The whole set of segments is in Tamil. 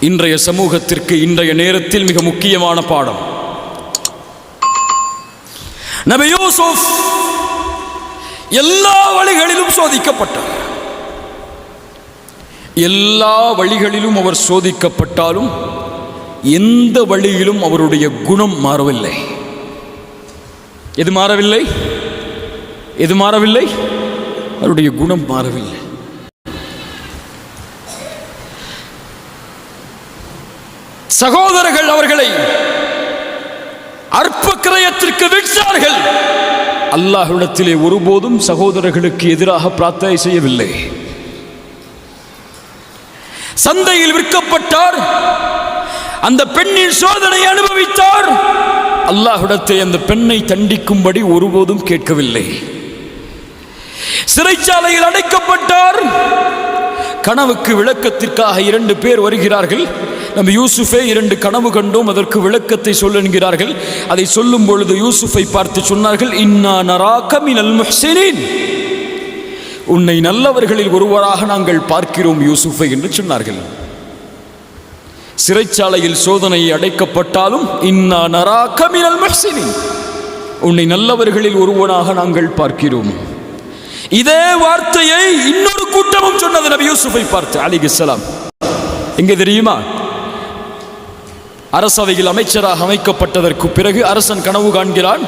இன்றைய சமூகத்திற்கு இன்றைய நேரத்தில் மிக முக்கியமான பாடம். நபி யூசுப் எல்லா வழிகளிலும் சோதிக்கப்பட்டார். எல்லா வழிகளிலும் அவர் சோதிக்கப்பட்டாலும் எந்த வழியிலும் அவருடைய குணம் மாறவில்லை. எது மாறவில்லை? எது மாறவில்லை? அவருடைய குணம் மாறவில்லை. சகோதரர்கள் அவர்களை அற்ப கிரயத்திற்கு விற்றார்கள் அல்லாஹ்விடத்திலே ஒருபோதும் சகோதரர்களுக்கு எதிராக பிரார்த்தனை செய்யவில்லை. சந்தையில் விற்கப்பட்டார். அந்த பெண்ணின் சோதனை அனுபவித்தார். அல்லாஹ்விடத்தை அந்த பெண்ணை தண்டிக்கும்படி ஒருபோதும் கேட்கவில்லை. சிறைச்சாலையில் அடைக்கப்பட்டார். கனவுக்கு விளக்கத்திற்காக இரண்டு பேர் வருகிறார்கள். நம்ம யூசுஃபே இரண்டு கனவு கண்டோம் அதற்கு விளக்கத்தை சொல்ல என்கிறார்கள். அதை சொல்லும் பொழுது யூசுஃபை பார்த்து சொன்னார்கள் இன்னா நராக மினல் முஹ்சினின். உன்னை நல்லவர்களில் ஒருவராக நாங்கள் பார்க்கிறோம் யூசுஃபை என்று சொன்னார்கள். சிறைச்சாலையில் சோதனை அடைக்கப்பட்டாலும் இன்னா நராக மினல் முஹ்சினின். உன்னை நல்லவர்களில் ஒருவனாக நாங்கள் பார்க்கிறோம். இதே வார்த்தையை இன்னொரு கூட்டமும் சொன்னது நபி யூசுஃபை பார்த்து அலிகிஸ்லாம் எங்க தெரியுமா? அரசவையில் அமைச்சராக அமைக்கப்பட்டதற்கு பிறகு அரசன் கனவு காண்கிறான்.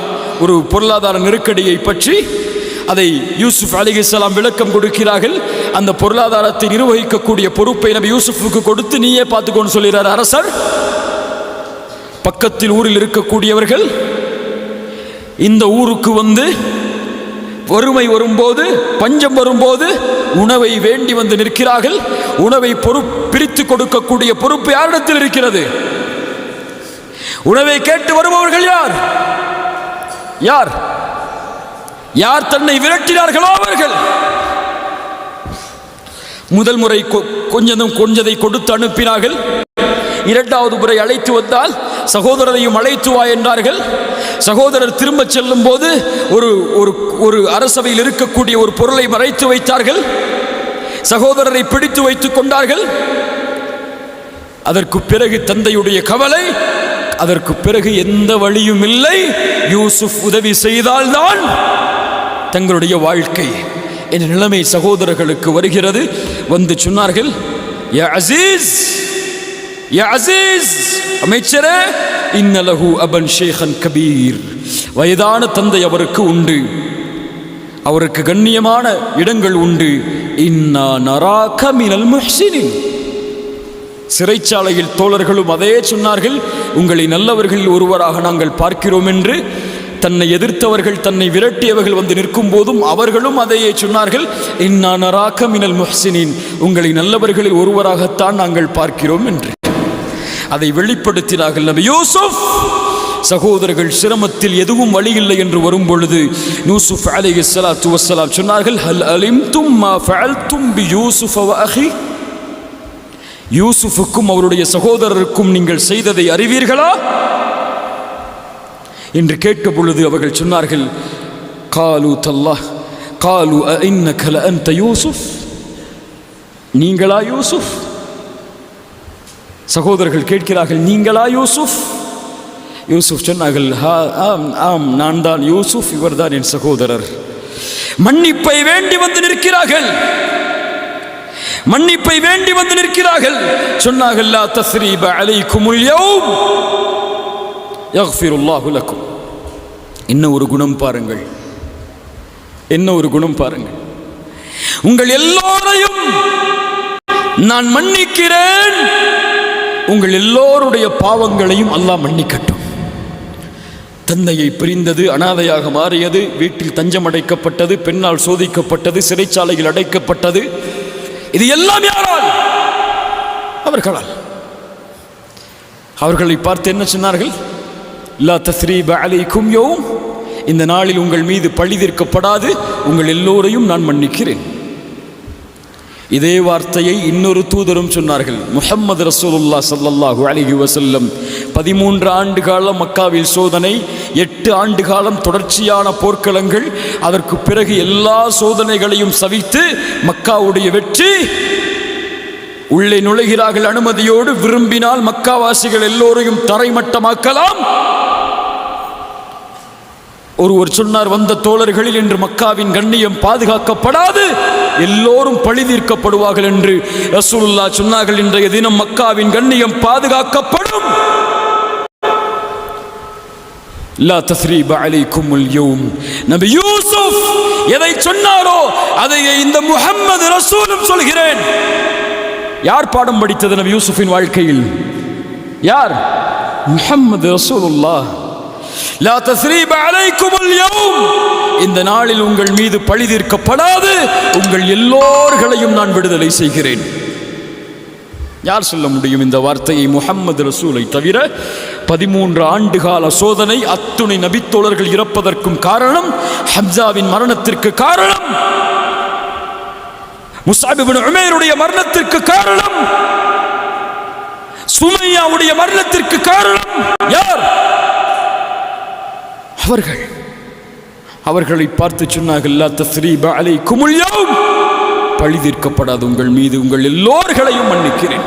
ஒரு பொருளாதார நெருக்கடியை பற்றி அதை யூசுப் அலிகலாம் விளக்கம் கொடுக்கிறார்கள். அந்த பொருளாதாரத்தை நிர்வகிக்கக்கூடிய பொறுப்பை நபி யூசுஃபுக்கு கொடுத்து நீயே பார்த்துக்கோன்னு சொல்கிறார் அரசர். பக்கத்தில் ஊரில் இருக்கக்கூடியவர்கள் இந்த ஊருக்கு வந்து வறுமை வரும்போது பஞ்சம் வரும்போது உணவை வேண்டி வந்து நிற்கிறார்கள். உணவை பொறுப்பு பிரித்து கொடுக்கக்கூடிய பொறுப்பு யாரிடத்தில் இருக்கிறது? உணவை கேட்டு வருபவர்கள் யார்? யார்? யார் தன்னை விரட்டினார்களோ அவர்கள்? முதல் முறை கொ- கொஞ்சதும் கொஞ்சதை கொடுத்து அனுப்பினார்கள். இரண்டாவது முறை அழைத்து வந்தால் சகோதரரையும் அழைத்து வா என்றார்கள். சகோதரர் திரும்பச் செல்லும் போது ஒரு ஒரு ஒரு அரசவையில் இருக்கக்கூடிய ஒரு பொருளை மறைத்து வைத்தார்கள். சகோதரரை பிடித்து வைத்துக் கொண்டார்கள். அதற்கு பிறகு தந்தையுடைய கவலை அதற்கு பிறகு எந்த வழியும் இல்லை. யூசுப் உதவி செய்தால்தான் தங்களுடைய வாழ்க்கை என்ற நிலைமை சகோதரர்களுக்கு வருகிறது. வந்து சொன்னார்கள் யா அசீஸ் யா அசீஸ் அமைச்சரே இன்னலகு அபன் ஷேகன் கபீர். வயதான தந்தை அவருக்கு உண்டு. அவருக்கு கண்ணியமான இடங்கள் உண்டு. இன்னா நராக மினல் முஹ்சினின். சிறைச்சாலையில் தோழர்களும் அதே சொன்னார்கள் உங்களை நல்லவர்களில் ஒருவராக நாங்கள் பார்க்கிறோம் என்று தன்னை எதிர்த்தவர்கள் தன்னை விரட்டியவர்கள் வந்து நிற்கும் போதும் அவர்களும் அதையே சொன்னார்கள். இன்னா நராக மினல் முஹ்சினின். உங்களை நல்லவர்களில் ஒருவராகத்தான் நாங்கள் பார்க்கிறோம் என்று அதை வெளிப்படுத்தினார்கள் நபி யூசுப். சகோதரர்கள் சிரமத்தில் எதுவும் வழி இல்லை என்று வரும் பொழுது யூசுப் அலி ஸலாத்து வஸ்ஸலாம் சொன்னார்கள் ஹல் அலிம்தும் மா யூசுஃப் பி அஹி? யூசுஃபுக்கும் அவருடைய சகோதரருக்கும் நீங்கள் செய்ததை அறிவீர்களா? என்று கேட்ட பொழுது அவர்கள் சொன்னார்கள் காலு தல்லா காலு இன்னக அந்த யூசுஃப். நீங்களா யூசுஃப்? சகோதரர்கள் கேட்கிறார்கள் நீங்களா யூசுஃப்? யூசுப் சொன்னார்கள் ஆம் ஆம் நான் தான் யூசுப் இவர்தான் என் சகோதரர். மன்னிப்பை வேண்டி வந்து நிற்கிறார்கள். மன்னிப்பை வேண்டி வந்து நிற்கிறார்கள். சொன்னார்கள் லா தஸ்ரீப அலைக்குமுல் யௌம். யக்ஃபிருல்லாஹு லக்கும். என்ன ஒரு குணம் பாருங்கள். என்ன ஒரு குணம் பாருங்கள். உங்கள் எல்லோரையும் நான் மன்னிக்கிறேன். உங்கள் எல்லோருடைய பாவங்களையும் அல்லாஹ் மன்னிக்கட்டும். தந்தையை பிரிந்தது அனாதையாக மாறியது வீட்டில் தஞ்சம் அடைக்கப்பட்டது பெண்ணால் சோதிக்கப்பட்டது சிறைச்சாலையில் அடைக்கப்பட்டது இது எல்லாம் யாரால்? அவர்களால். அவர்களை பார்த்து என்ன சொன்னார்கள்? லா தஸ்ரீப அலை யௌம். இந்த நாளில் உங்கள் மீது பழிதீர்க்கப்படாது உங்கள் எல்லோரையும் நான் மன்னிக்கிறேன். இதே வார்த்தையை இன்னொரு தூதரும் சொன்னார்கள். முஹம்மது ரசூலுல்லா சல்லல்லாஹு அலைஹி வசல்லம் பதிமூன்று ஆண்டு காலம் மக்காவில் சோதனை எட்டு ஆண்டு காலம் தொடர்ச்சியான போர்க்களங்கள் அதற்கு பிறகு எல்லா சோதனைகளையும் சவித்து மக்காவுடைய வெற்றி. உள்ளே நுழைகிறார்கள் அனுமதியோடு விரும்பினால் மக்காவாசிகள் எல்லோரையும் தரைமட்டமாக்கலாம். ஒருவர் சொன்னார் வந்த தோழர்களில் என்று மக்காவின் கண்ணியம் பாதுகாக்கப்படாது எல்லோரும் பழி தீர்க்கப்படுவார்கள் என்று. ரசூலுல்லா சொன்னார்கள் இன்றைய தினம் மக்காவின் கண்ணியம் பாதுகாக்கப்படும். லா தஸ்ரீப அலைக்கும் யௌம். நபி யூசுப் எதை சொன்னாரோ அதை இந்த முஹம்மது ரசூலும் சொல்கிறேன். யார் பாடம் படித்தது நபி யூசுஃபின் வாழ்க்கையில்? யார்? முஹம்மது ரசூலுல்லாஹ். லா தஸ்ரீப அலைக்குமுல் யௌம். இந்த நாளில் உங்கள் மீது பழி தீர்க்கப்படாது. உங்கள் எல்லோர்களையும் நான் விடுதலை செய்கிறேன். யார் சொல்ல முடியும் இந்த வார்த்தையை? முகம்மது ரசூலை தவிர பதிமூன்று ஆண்டு கால சோதனை அத்துணை நபித்தோழர்கள் இறப்பதற்கும் காரணம் ஹம்சாவின் மரணத்திற்கு காரணம் முசாபிபின் உமேருடைய மரணத்திற்கு காரணம் சுமையாவுடைய மரணத்திற்கு காரணம். யார்? அவர்கள் அவர்களை பார்த்து சொன்னார்கள் இல்லாத தஸ்ரீப அலைக்குமுல் பழி தீர்க்கப்படாது உங்கள் மீது உங்கள் எல்லோர்களையும் மன்னிக்கிறேன்.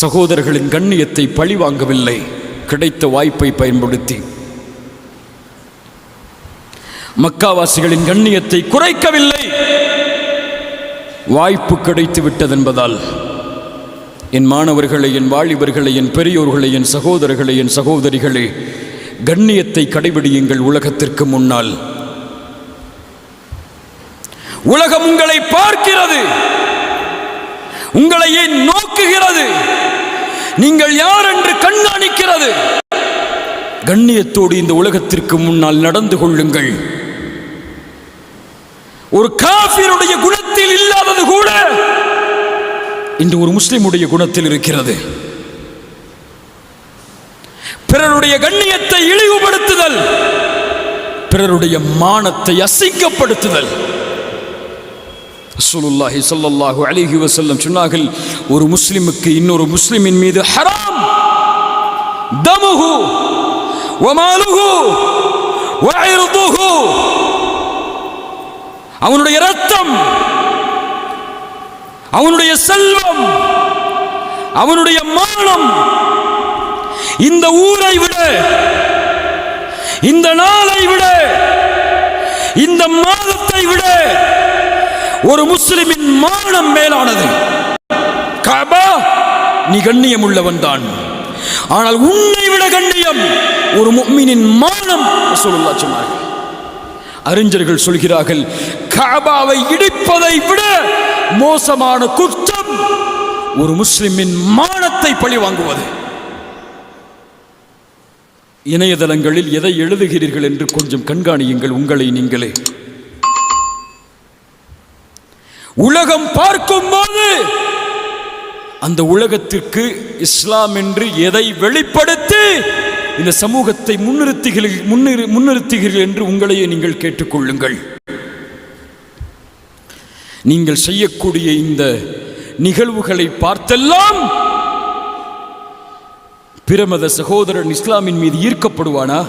சகோதரர்களின் கண்ணியத்தை பழி வாங்கவில்லை கிடைத்த வாய்ப்பை பயன்படுத்தி. மக்காவாசிகளின் கண்ணியத்தை குறைக்கவில்லை வாய்ப்பு கிடைத்து விட்டதென்பதால் என் மாணவர்களை என் வாலிபர்களை என் பெரியோர்களை என் சகோதரர்களை என் சகோதரிகளே கண்ணியத்தை கடைபிடியுங்கள் உலகத்திற்கு முன்னால். உலகம் உங்களை பார்க்கிறது. உங்களை ஏன் நோக்குகிறது? நீங்கள் யார் என்று கண்காணிக்கிறது. கண்ணியத்தோடு இந்த உலகத்திற்கு முன்னால் நடந்து கொள்ளுங்கள். ஒரு காஃபிருடைய குணத்தில் இல்லாதது கூட இன்று ஒரு முஸ்லிமுடைய குணத்தில் இருக்கிறது. பிறருடைய கண்ணியத்தை இழிவுபடுத்துதல் பிறருடைய மானத்தை அசிங்கப்படுத்துதல். ரசூலுல்லாஹி ஸல்லல்லாஹு அலிஹி வசல்லம் சொன்னார்கள் ஒரு முஸ்லிமுக்கு இன்னொரு முஸ்லிமின் மீது ஹராம் தமுஹு வமாலுஹு அவனுடைய ரத்தம் அவனுடைய செல்வம் அவனுடைய மானம் இந்த ஊரை விட இந்த நாளை விட இந்த மாதத்தை விட ஒரு முஸ்லிமின் மானம் மேலானது. கபா நீ கண்ணியம் உள்ளவன் தான். ஆனால் உன்னை விட கண்ணியம் ஒரு மும்மினின் மானம் ரசூலுல்லாஹ் சொன்னார்கள். அறிஞர்கள் சொல்கிறார்கள் காபாவை இடிப்பதை விட மோசமான குற்றம் ஒரு முஸ்லிமின் மானத்தை பழி வாங்குவது. இணையதளங்களில் எதை எழுதுகிறீர்கள் என்று கொஞ்சம் கண்காணியுங்கள் உங்களை நீங்களே. உலகம் பார்க்கும்போது அந்த உலகத்திற்கு இஸ்லாம் என்று எதை வெளிப்படுத்தி இந்த சமூகத்தை முன்னிறுத்துகிறீர்கள் முன்னிறு முன்னிறுத்துகிறீர்கள் என்று உங்களையே நீங்கள் கேட்டுக்கொள்ளுங்கள். நீங்கள் செய்யக்கூடிய இந்த நிகழ்வுகளை பார்த்தெல்லாம் பிரமத சகோதரன் இஸ்லாமின் மீது ஈர்க்கப்படுவானா?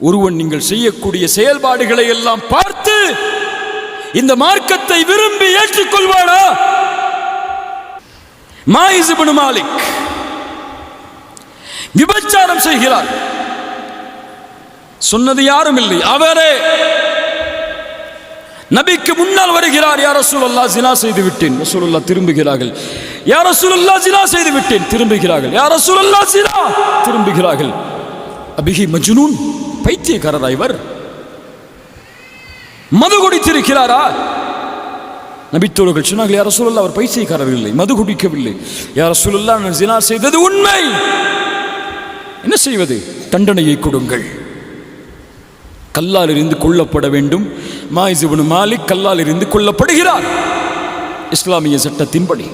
ஒருவன் நீங்கள் செய்யக்கூடிய செயல்பாடுகளை எல்லாம் பார்த்து இந்த மார்க்கத்தை விரும்பி ஏற்றுக்கொள்வானா? மாலிக். விபச்சாரம் செய்கிறார். சொன்னது யாரும் இல்லை. அவரே நபிக்கு முன்னால் வருகிறார். யார் ரசூலுல்லாஹ் ஜினா செய்து விட்டேன். ரசூலுல்லாஹ் திரும்புகிறார்கள். யார் ரசூலுல்லாஹ் ஜினா செய்து விட்டேன். திரும்புகிறார்கள். யார் ரசூலுல்லாஹ் ஜினா. திரும்புகிறார்கள். அபிஹி மஜ்னூன். பைத்தியக்காரரா இவர். மது குடித்திருக்கிறாரா? நபித்தோழர்கள் சொன்னார்கள் யார் ரசூலுல்லாஹ் அவர் பைத்தியக்காரர் இல்லை மது குடிக்கவில்லை. யார் ரசூலுல்லாஹ் நான் ஜினா செய்தது உண்மை. என்ன செய்வது? தண்டனையை கொடுங்கள். கல்லால் இருந்து கொல்லப்பட வேண்டும். மாயிசுபனு மாலிக் கல்லால் இருந்து கொல்லப்படுகிறார். இஸ்லாமிய சட்டத்தின்படி.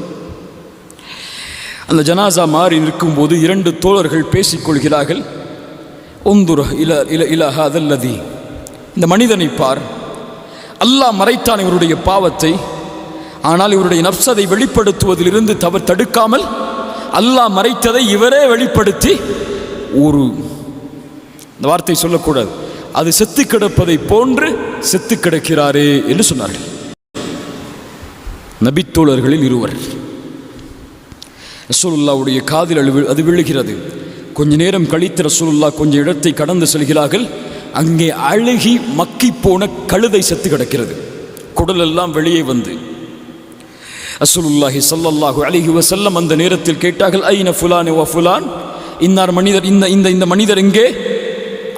அந்த ஜனாசா மாறி நிற்கும்போது இரண்டு தோழர்கள் பேசிக்கொள்கிறார்கள் ஒந்துர இல இல இலஹ அதல்லதி இந்த மனிதனை பார். அல்லாஹ் மறைத்தான் இவருடைய பாவத்தை. ஆனால் இவருடைய நப்சதை வெளிப்படுத்துவதிலிருந்து தவறு தடுக்காமல் அல்லாஹ் மறைத்ததை இவரே வெளிப்படுத்தி ஒரு இந்த வார்த்தை சொல்லக்கூடாது. அது செத்து கிடப்பதை போன்று செத்து கிடக்கிறாரே என்று சொன்னார்கள். நபித்தோழர்களில் இருவர். ரசூலுல்லாவுடைய காதில் அழு அது விழுகிறது. கொஞ்ச நேரம் கழித்து ரசூலுல்லா கொஞ்சம் இடத்தை கடந்து செல்கிறார்கள். அங்கே அழுகி மக்கி போன கழுதை செத்து கிடக்கிறது. குடலெல்லாம் வெளியே வந்து. ரசூலுல்லாஹி சல்லல்லாஹு அலைஹி வசல்லம் அந்த நேரத்தில் கேட்டார்கள் ஐன ஃபுலான் ஓ ஃபுலான்? இன்னார் மனிதர் இந்த இந்த இந்த மனிதர் எங்கே?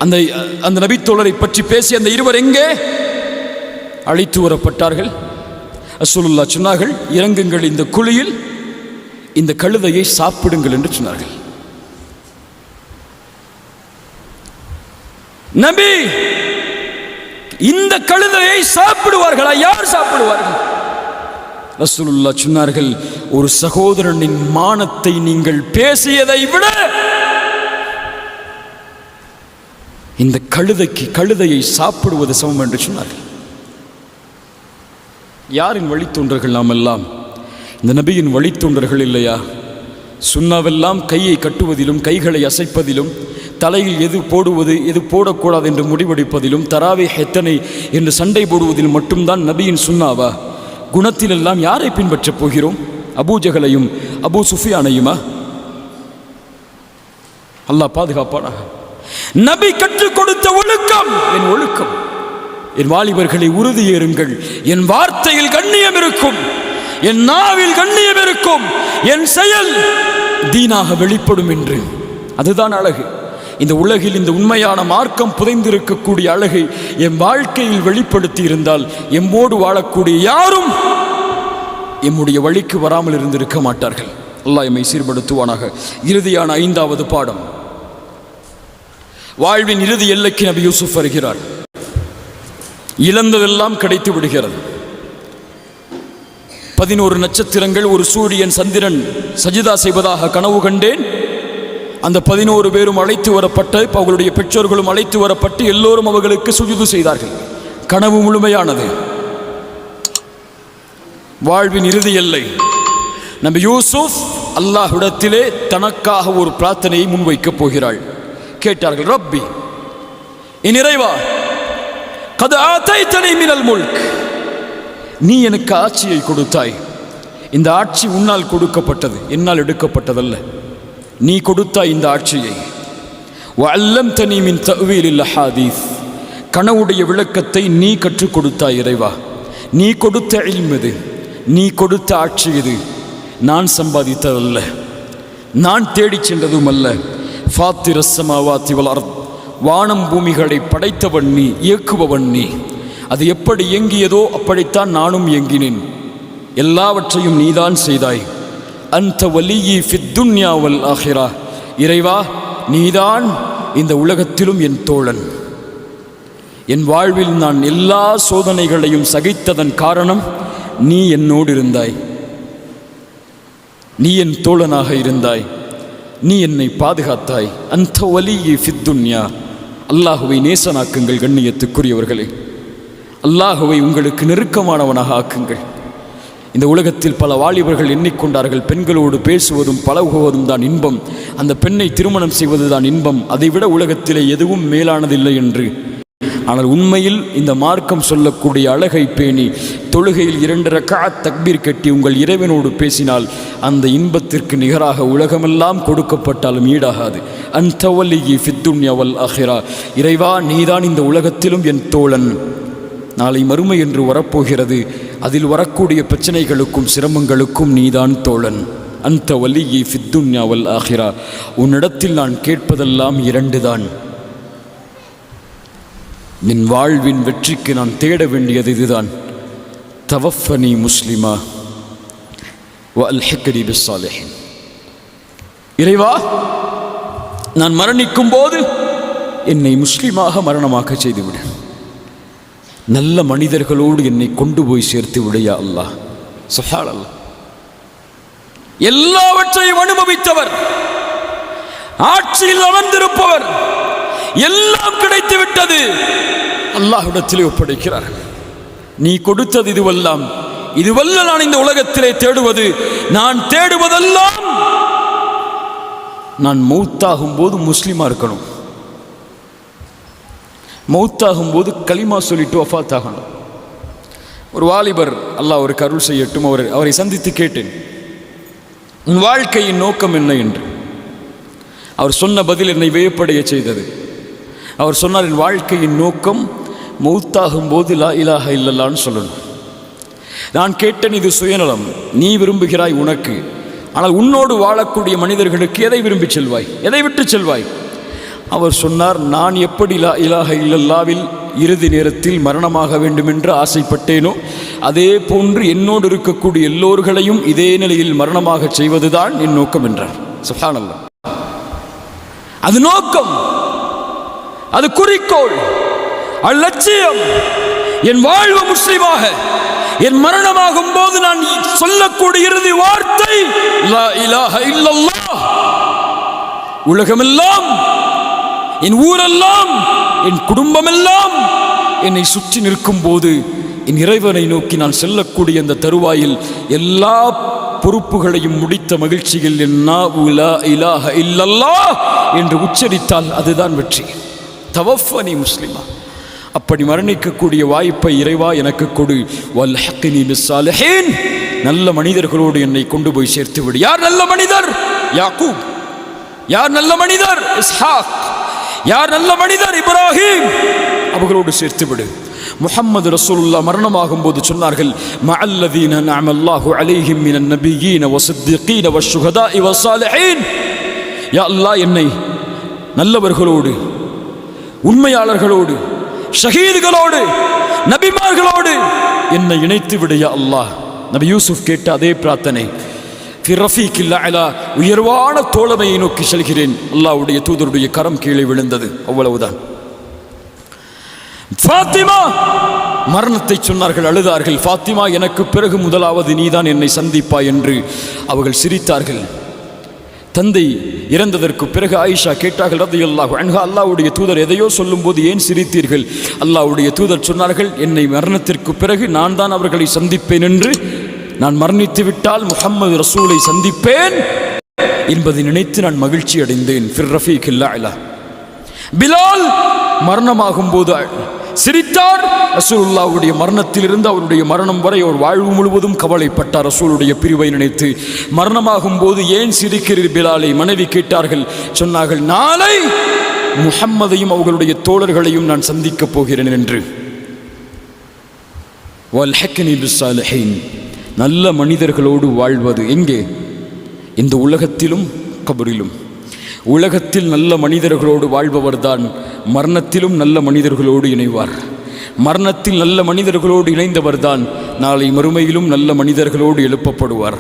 அந்த அந்த நபித்தோழரை பற்றி பேசி அந்த இருவர் எங்கே? அழைத்து வரப்பட்டார்கள். அசூலுல்லா சொன்னார்கள் இறங்குங்கள் இந்த குழியில் இந்த கழுதையை சாப்பிடுங்கள் என்று சொன்னார்கள். நபி இந்த கழுதையை சாப்பிடுவார்களா? யார் சாப்பிடுவார்கள்? ரசூலுல்லா சொன்னார்கள் ஒரு சகோதரனின் மானத்தை நீங்கள் பேசியதை விட இந்த கழுதைக்கு கழுதையை சாப்பிடுவது சமம் என்று சொன்னார்கள். யாரின் வழித்தொன்றர்கள் நாம் எல்லாம்? இந்த நபியின் வழித்தொன்றர்கள் இல்லையா? சுண்ணாவெல்லாம் கையை கட்டுவதிலும் கைகளை அசைப்பதிலும் தலையில் எது போடுவது எது போடக்கூடாது என்று முடிவெடுப்பதிலும் தராவே எத்தனை என்று சண்டை போடுவதில் மட்டும்தான் நபியின் சுண்ணாவா? குணத்திலெல்லாம் யாரை பின்பற்றப் போகிறோம்? அபூஜகலையும் அபூ சுஃபியானையுமா? அல்லாஹ் பாதுகாப்பானா நபி கற்றுக் கொடுத்த ஒழுக்கம். என் ஒழுக்கம். என் வாலிபர்களை உறுதியேறுங்கள். என் வார்த்தையில் கண்ணியம் இருக்கும். என் நாவில் கண்ணியம் இருக்கும். என் செயல் தீனாக வெளிப்படும் என்று. அதுதான் அழகு. இந்த உலகில் இந்த உண்மையான மார்க்கம் புதைந்திருக்கக்கூடிய அழகை என் வாழ்க்கையில் வெளிப்படுத்தி இருந்தால் எம்மோடு வாழக்கூடிய யாரும் எம்முடைய வழிக்கு வராமல் இருந்திருக்க மாட்டார்கள். அல்லாஹ் எம்மை சீர்படுத்துவானாக. இறுதியான ஐந்தாவது பாடம். வாழ்வின் இறுதி எல்லைக்கு நபி யூசுப் வருகிறார். இழந்ததெல்லாம் கிடைத்து விடுகிறது. பதினோரு நட்சத்திரங்கள் ஒரு சூரியன் சந்திரன் சஜிதா செய்வதாக கனவு கண்டேன். அந்த பதினோரு பேரும் அழைத்து வரப்பட்டு அவர்களுடைய பெற்றோர்களும் அழைத்து வரப்பட்டு எல்லோரும் அவர்களுக்கு சுஜுது செய்தார்கள். கனவு முழுமையானது. வாழ்வின் இறுதி எல்லை. நம்ம யூசுப் அல்லாஹ்விடத்திலே தனக்காக ஒரு பிரார்த்தனையை முன்வைக்கப் போகிறாள். கேட்டார்கள் ரப்பி என் இறைவா கது ஆத்தைத்தனை மினல் முல்க். நீ எனக்கு ஆட்சியை கொடுத்தாய். இந்த ஆட்சி உன்னால் கொடுக்கப்பட்டது என்னால் எடுக்கப்பட்டதல்ல. நீ கொடுத்தாய் இந்த ஆட்சியை. வல்லம் தனி மின் இல்ல ஹாதீஸ் கனவுடைய விளக்கத்தை நீ கற்றுக் கொடுத்தாய் இறைவா. நீ கொடுத்த இல்மது நீ கொடுத்த ஆட்சி இது. நான் சம்பாதித்ததல்ல. நான் தேடிச் சென்றதும் அல்ல. ஃபாத்திர சமாவாத்தி வளர் வானம் பூமிகளை படைத்தவன் நீ இயக்குபவன் நீ. அது எப்படி இயங்கியதோ அப்படித்தான் நானும் இயங்கினேன். எல்லாவற்றையும் நீதான் செய்தாய். அந்த வலியி ஃபித்துன்யாவல் ஆகிறா இறைவா நீதான் இந்த உலகத்திலும் என் தோழன். என் வாழ்வில் நான் எல்லா சோதனைகளையும் சகித்ததன் காரணம் நீ என்னோடு இருந்தாய். நீ என் தோழனாக இருந்தாய். நீ என்னை பாதுகாத்தாய். அந்த வலியை ஃபித்துன்யா அல்லாஹுவை நேசனாக்குங்கள் கண்ணியத்துக்குரியவர்களே. அல்லாஹுவை உங்களுக்கு நெருக்கமானவனாக ஆக்குங்கள். இந்த உலகத்தில் பல வாலிபர்கள் எண்ணிக்கொண்டார்கள். பெண்களோடு பேசுவதும் பழகுவதும் தான் இன்பம். அந்த பெண்ணை திருமணம் செய்வது தான் இன்பம். அதைவிட உலகத்திலே எதுவும் மேலானதில்லை என்று ஆனால் உண்மையில் இந்த மார்க்கம் சொல்லக்கூடிய அழகை பேணி தொழுகையில் இரண்டு ரக்கா தக்பீர் கட்டி உங்கள் இறைவனோடு பேசினால் அந்த இன்பத்திற்கு நிகராக உலகமெல்லாம் கொடுக்கப்பட்டாலும் ஈடாகாது. அந்தவல்லியி ஃபித்துன்யவல் அஹிரா இறைவா நீதான் இந்த உலகத்திலும் என் தோழன். நாளை மறுமை என்று வரப்போகிறது. அதில் வரக்கூடிய பிரச்சனைகளுக்கும் சிரமங்களுக்கும் நீதான் தோழன். அந்த வலியை ஃபித்துன்யாவல் ஆகிறா உன்னிடத்தில் நான் கேட்பதெல்லாம் இரண்டுதான். என் வாழ்வின் வெற்றிக்கு நான் தேட வேண்டியது இதுதான். தவஃபனி முஸ்லிமா. வ பிஸ்ஸாலிஹின். இறைவா நான் மரணிக்கும் போது என்னை முஸ்லீமாக மரணமாக செய்துவிடு. நல்ல மனிதர்களோடு என்னை கொண்டு போய் சேர்த்து விடையா அல்லாஹ். சுஹான் அல்லாஹ் எல்லாவற்றையும் அனுபவித்தவர். ஆட்சியில் அமர்ந்திருப்பவர். எல்லாம் கிடைத்து விட்டது அல்லாஹ்விடத்திலே ஒப்படைக்கிறார். நீ கொடுத்தது இதுவெல்லாம். இதுவல்ல நான் இந்த உலகத்திலே தேடுவது. நான் தேடுவதெல்லாம் நான் மௌத்தாகும் போது முஸ்லீமாக இருக்கணும். மௌத்தாகும் போது களிமா சொல்லிட்டு வஃபாத் ஆகணும் ஒரு வாலிபர் அல்லாஹ் அவருக்கு அருள் செய்யட்டும் அவர் அவரை சந்தித்து கேட்டேன். உன் வாழ்க்கையின் நோக்கம் என்ன? என்று. அவர் சொன்ன பதில் என்னை வியப்படைய செய்தது. அவர் சொன்னார் என் வாழ்க்கையின் நோக்கம் மௌத்தாகும் போது லா இலாக இல்லல்லான்னு சொல்லணும். நான் கேட்டேன் இது சுயநலம் நீ விரும்புகிறாய் உனக்கு. ஆனால் உன்னோடு வாழக்கூடிய மனிதர்களுக்கு எதை விரும்பி செல்வாய்? எதை விட்டு செல்வாய்? அவர் சொன்னார் நான் எப்படி லா இலாஹ இல்லல்லாவில் இறுதி நேரத்தில் மரணமாக வேண்டும் என்று ஆசைப்பட்டேனோ அதே போன்று என்னோடு இருக்கக்கூடிய எல்லோர்களையும் இதே நிலையில் மரணமாக செய்வதுதான் என் நோக்கம் என்றார். சுஹானல்லா அது நோக்கம். அது குறிக்கோள். அலட்சியம் என் வாழ்வு முஸ்லீமாக. என் மரணமாகும் போது நான் சொல்லக்கூடிய இறுதி வார்த்தை லா இலாஹ இல்லல்லாஹ். உலகமெல்லாம் என் ஊரெல்லாம் என் குடும்பமெல்லாம் என்னை சுற்றி நிற்கும் போது என் இறைவனை நோக்கி நான் செல்லக்கூடிய அந்த தருவாயில் எல்லா பொறுப்புகளையும் முடித்த மகிழ்ச்சியில் என் உலா இலாஹ இல்லல்லா என்று உச்சரித்தால் அதுதான் வெற்றி. தவஃபனி முஸ்லிமா. அப்படி மரணிக்கக்கூடிய வாய்ப்பை இறைவா எனக்கு கொடு. வல்ஹக்கினி மிஸ்ஸாலஹேன். நல்ல மனிதர்களோடு என்னை கொண்டு போய் சேர்த்து விடு. யார் நல்ல மனிதர்? யாக்கூப். யார் நல்ல மனிதர்? இஸ்ஹாக். யார் நல்ல மனிதர்? இப்ராஹிம். அவர்களோடு சேர்த்து விடு. முஹம்மது ரசூலுல்லா மரணமாகும் போது சொன்னார்கள் மஅல்லதீன நஅமல்லாஹு அலைஹிம் மினன் நபியீன வஸித்தீகீன வஷ்ஷுஹதாஇ வஸ்ஸாலிஹீன். யா அல்லாஹ் என்னை நல்லவர்களோடு உண்மையாளர்களோடு ஷஹீதுகளோடு நபிமார்களோடு. என்னை இணைத்து விடைய அல்லாஹ். நபி யூசுப் கேட்ட அதே பிரார்த்தனை. உயர்வான தோழமையை நோக்கி செல்கிறேன். அல்லாஹ்வுடைய தூதருடைய கரம் கீழே விழுந்தது. அவ்வளவுதான். ஃபாத்திமா! மரணத்தை சொன்னார்கள் அழுதார்கள். ஃபாத்திமா எனக்கு பிறகு முதலாவது நீதான் என்னை சந்திப்பாய் என்று அவர்கள் சிரித்தார்கள். தந்தை இறந்ததற்கு பிறகு ஆயிஷா கேட்டார்கள் ரதி அல்லாஹ் அன்ஹா அல்லாவுடைய தூதர் எதையோ சொல்லும்போது ஏன் சிரித்தீர்கள்? அல்லாவுடைய தூதர் சொன்னார்கள் என்னை மரணத்திற்கு பிறகு நான் தான் அவர்களை சந்திப்பேன் என்று. நான் மரணித்து விட்டால் முஹம்மது ரசூலை சந்திப்பேன். என்பதை நினைத்து நான் மகிழ்ச்சி அடைந்தேன் ஃபிர் ரஃபீக் இல்லா பிலால் மரணமாகும் போது சிரித்தார். ரசூலுல்லாவுடைய மரணத்திலிருந்து அவருடைய மரணம் வரை அவர் வாழ்வு முழுவதும் கவலைப்பட்டார். ரசூலுடைய பிரிவை நினைத்து மரணமாகும் போது ஏன் சிரிக்கிறீர் பிலாலை? மனைவி கேட்டார்கள் சொன்னார்கள் நாளை முஹம்மதையும் அவர்களுடைய தோழர்களையும் நான் சந்திக்கப் போகிறேன் என்று. நல்ல மனிதர்களோடு வாழ்வது எங்கே? இந்த உலகத்திலும் கபரிலும். உலகத்தில் நல்ல மனிதர்களோடு வாழ்பவர்தான் மரணத்திலும் நல்ல மனிதர்களோடு இணைவார். மரணத்தில் நல்ல மனிதர்களோடு இணைந்தவர்தான் நாளை மறுமையிலும் நல்ல மனிதர்களோடு எழுப்பப்படுவார்.